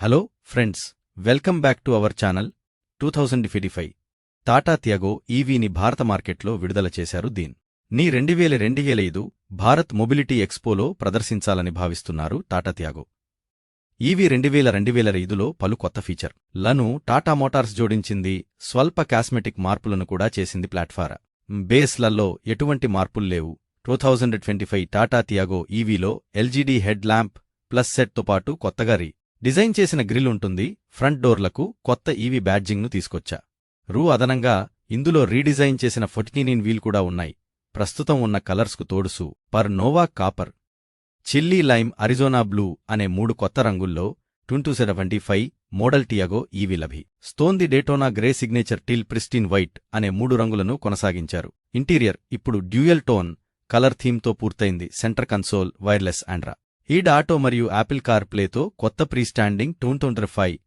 Hello friends. Welcome back to our channel two thousand fifty five. Tata Tiago ఈవీని భారత మార్కెట్లో విడుదల చేశారు దీన్. నీ రెండువేల రెండు వేల ఐదు భారత్ మొబిలిటీ ఎక్స్పోలో ప్రదర్శించాలని భావిస్తున్నారు టాటా త్యాగో ఈవీ రెండు వేల రెండు వేల ఐదులో పలు కొత్త ఫీచర్. లను టాటా మోటార్స్ జోడించింది స్వల్ప కాస్మెటిక్ మార్పులను కూడా చేసింది ప్లాట్ఫారా. బేస్లలో ఎటువంటి మార్పులు లేవు. Two thousand twenty five Tata Tiago ఈవీలో LED head lamp plus సెట్తో పాటు కొత్తగా రీ డిజైన్ చేసిన గ్రిల్ ఉంటుంది. ఫ్రంట్ డోర్లకు కొత్త ఈవీ బ్యాడ్జింగ్ను తీసుకొచ్చా. రూ అదనంగా ఇందులో రీడిజైన్ చేసిన ఫొటినీనిన్ వీల్ కూడా ఉన్నాయి. ప్రస్తుతం ఉన్న కలర్స్కు తోడుసు. Per nova copper. Chilli lime Arizona blue అనే మూడు కొత్త రంగుల్లో ట్వంటూ seventy five model Tiago EV లభి. స్తోంది Daytona grey signature teal pristine white అనే మూడు రంగులను కొనసాగించారు. ఇంటీరియర్ ఇప్పుడు డ్యూయల్ టోన్ కలర్ థీమ్తో పూర్తయింది. Centre console wireless Android auto మరియు యాపిల్ కార్ ప్లేతో కొత్త ప్రీస్టాండింగ్ టూన్ ట్వంటీ ఫైవ్.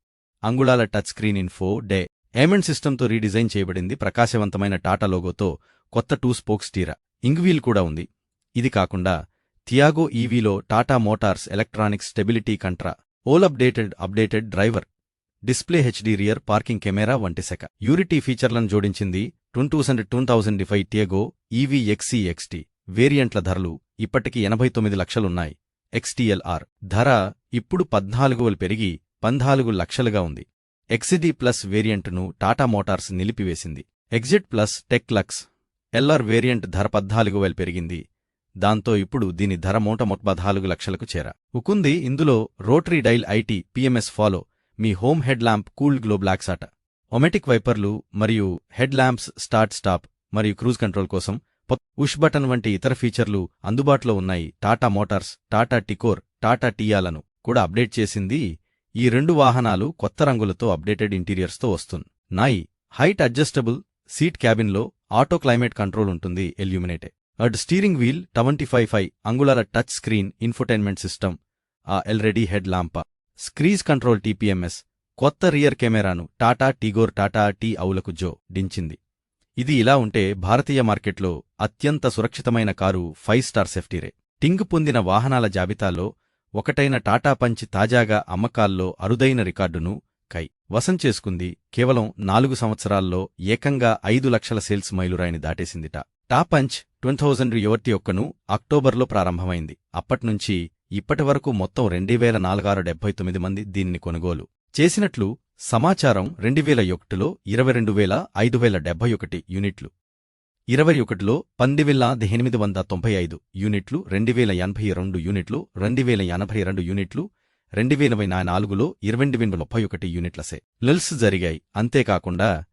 అంగుళాల touch screen infotainment సిస్టంతో రీడిజైన్ చేయబడింది. ప్రకాశవంతమైన టాటా లోగోతో కొత్త టూ స్పోక్ స్టీరా ఇంగ్వీల్ కూడా ఉంది. ఇది కాకుండా Tiago ఈవీలో Tata Motors electronic stability control. All updated updated driver display HD rear parking camera వంటి సెక. యూరిటీ ఫీచర్లను జోడించింది twenty two and two thousand defy Tiago EV XE XT వేరియంట్ల ధరలు ఇప్పటికి ఎనభై తొమ్మిది లక్షలున్నాయి. ఎక్స్టీఎల్ఆర్ ధర ఇప్పుడు పద్నాలుగు పెరిగి పద్నాలుగు లక్షలుగా ఉంది. ఎక్సిడీ ప్లస్ వేరియంట్ను టాటా మోటార్స్ నిలిపివేసింది. Exit plus tech lux LR variant ధర పద్నాలుగు వేలు పెరిగింది. దాంతో ఇప్పుడు దీని ధర మూట మొట్ పద్నాలుగు లక్షలకు చేర. ఉకుంది ఇందులో rotary dial IT PMS follow me home head lamp cool glove లాక్సాట ఒమెటిక్ వైపర్లు మరియు హెడ్ ల్యాంప్స్ స్టార్ట్ స్టాప్ మరియు క్రూజ్ కంట్రోల్ కోసం ఉష్ బటన్ వంటి ఇతర ఫీచర్లు అందుబాటులో ఉన్నాయి. టాటా మోటార్స్ టాటా టికోర్ టాటా టియాలను కూడా అప్డేట్ చేసింది. ఈ రెండు వాహనాలు కొత్త రంగులతో అప్డేటెడ్ ఇంటీరియర్స్తో వస్తుంది నాయి హైట్ అడ్జస్టబుల్ సీట్ క్యాబిన్లో ఆటో క్లైమేట్ కంట్రోల్ ఉంటుంది illuminated steering wheel twenty five five అంగుళాల టచ్ స్క్రీన్ ఇన్ఫోటైన్మెంట్ సిస్టమ్ ఆ already head lamp cruise control TPMS కొత్త రియర్ కెమెరాను టాటా టీగోర్ టాటా టీ అవులకు జో డించింది. ఇది ఇలా ఉంటే భారతీయ మార్కెట్లో అత్యంత సురక్షితమైన కారు ఫైవ్ స్టార్ సేఫ్టీరే. టింగ్ పొందిన వాహనాల జాబితాలో ఒకటైన టాటా పంచ్ తాజాగా అమ్మకాల్లో అరుదైన రికార్డును కై. వశం చేసుకుంది కేవలం నాలుగు సంవత్సరాల్లో ఏకంగా ఐదు లక్షల సేల్స్ మైలురాయిని దాటేసిందిట. టాపంచ్ పంచ్ థౌజండ్ యువర్టీ ఒక్కను అక్టోబర్లో ప్రారంభమైంది. అప్పట్నుంచి ఇప్పటివరకు మొత్తం రెండువేల నాలుగారు డెబ్బై తొమ్మిది మంది దీనిని కొనుగోలు చేసినట్లు సమాచారం రెండువేల ఒకటిలో ఇరవై రెండు వేల ఐదు వేల డెబ్బై ఒకటి యూనిట్లు. ఇరవై ఒకటిలో పందివేల ఎనిమిది వంద తొంభై ఐదు యూనిట్లు రెండువేల ఎనభై రెండు యూనిట్లు రెండువేల ఎనభై రెండు యూనిట్లు రెండువేల నాలుగులో ఇరవై వేల ముప్పై ఒకటి యూనిట్లసే లిల్స్ జరిగాయి. అంతేకాకుండా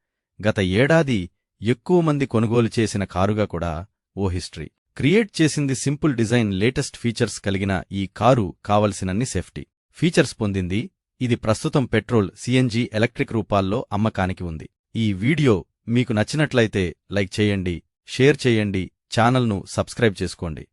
గత ఏడాది ఎక్కువ మంది కొనుగోలు చేసిన కారుగా కూడా ఓ హిస్టరీ. క్రియేట్ చేసింది సింపుల్ డిజైన్ లేటెస్ట్ ఫీచర్స్ కలిగిన ఈ కారు కావలసినన్ని సేఫ్టీ. ఫీచర్స్ పొందింది ఇది ప్రస్తుతం పెట్రోల్ సిఎన్జి ఎలక్ట్రిక్ రూపాల్లో అమ్మకానికి ఉంది. ఈ వీడియో మీకు నచ్చినట్లయితే లైక్ చేయండి షేర్ చేయండి ఛానల్ను సబ్స్క్రైబ్ చేసుకోండి.